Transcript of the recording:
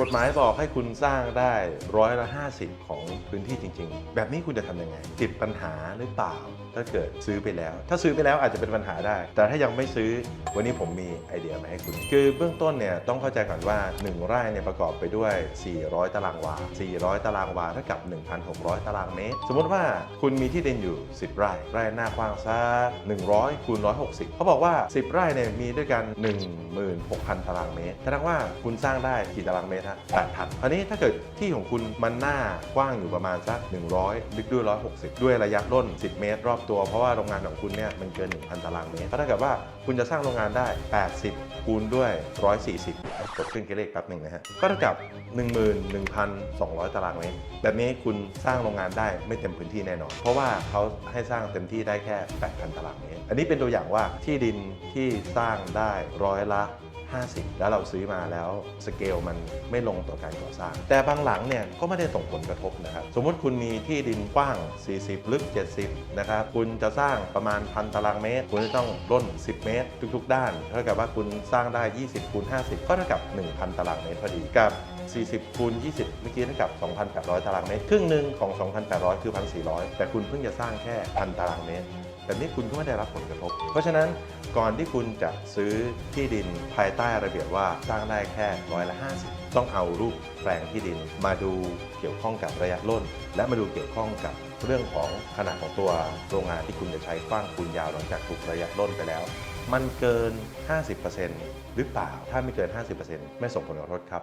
กฎหมายบอกให้คุณสร้างได้ร้อยละ 50 ของพื้นที่จริง ๆ แบบนี้คุณจะทำยังไง ติดปัญหาหรือเปล่า ถ้าเกิดซื้อไปแล้ว ถ้าซื้อไปแล้วอาจจะเป็นปัญหาได้ แต่ถ้ายังไม่ซื้อวันนี้ผมมีไอเดียมาให้คุณ คือเบื้องต้นเนี่ยต้องเข้าใจก่อนว่า 1 ไร่เนี่ยประกอบไปด้วย 400 ตารางวา 400 ตารางวาเท่ากับ 1,600 ตารางเมตร สมมติว่าคุณมีที่ดินอยู่ 10 ไร่ ไร่หน้ากว้างสัก100คูณ160 เขาบอกว่า 10 ไร่เนี่ยมีด้วยกัน 16,000 ตารางเมตรแสดงว่าคุณสร้างได้กี่ตารางเมตรฮะ8,000คราวนี้ถ้าเกิดที่ของคุณมันหน้ากว้างอยู่ประมาณสัก 100 ลึกด้วย 160 ด้วยระยะร่น 10 เมตร รอบตัว เพราะว่าโรงงานของคุณเนี่ยมันเกิน 1,000 ตารางเมตรก็เท่ากับว่าคุณจะสร้างโรงงานได้ 80 คูณด้วย 140 กดเครื่องคิดเลขแป๊บหนึ่งนะฮะ ก็เท่ากับ 11,200 ตารางเมตร แบบนี้คุณสร้างโรงงานได้ไม่เต็มพื้นที่แน่นอน เพราะว่าเขาให้สร้างเต็มที่ได้แค่ 8,000 ตารางเมตร อันนี้เป็นตัวอย่างว่าที่ดินที่สร้างได้ร้อยละ 50 แล้วเราซื้อมาแล้วสเกลมันไม่ลงต่อการก่อสร้าง แต่บางหลังเนี่ยก็ไม่ได้ส่งผลกระทบนะครับสมมุติคุณมีที่ดินกว้าง 40 ลึก 70 นะครับคุณจะสร้างประมาณพันตารางเมตร คุณจะต้องร่น 10 เมตร ทุก ๆ ด้านเท่ากับว่าคุณสร้างได้ 20คูณ50 ก็เท่ากับ 1,000 ตารางเมตรพอดีกับ40คูณ20 เมื่อกี้เท่ากับ 2,800 ตารางเมตร ครึ่งหนึ่งของ 2,800 คือ 1,400 แต่คุณเพิ่งจะสร้างแค่ 1,000 ตารางเมตร แบบนี้คุณก็ไม่ได้รับผลกระทบ เพราะฉะนั้นก่อนที่คุณจะซื้อที่ดินภายใต้ระเบียบว่าสร้างได้แค่ร้อยละ50 ต้องเอารูปแปลงที่ดินมาดูเกี่ยวข้องกับระยะร่น และมาดูเกี่ยวข้องกับเรื่องของขนาดของตัวโรงงานที่คุณจะใช้กว้างคูณยาวหลังจากถูกระยะร่นไปแล้ว มันเกิน 50%หรือเปล่าถ้าไม่เกิน 50%ไม่ส่งผลกระทบครับ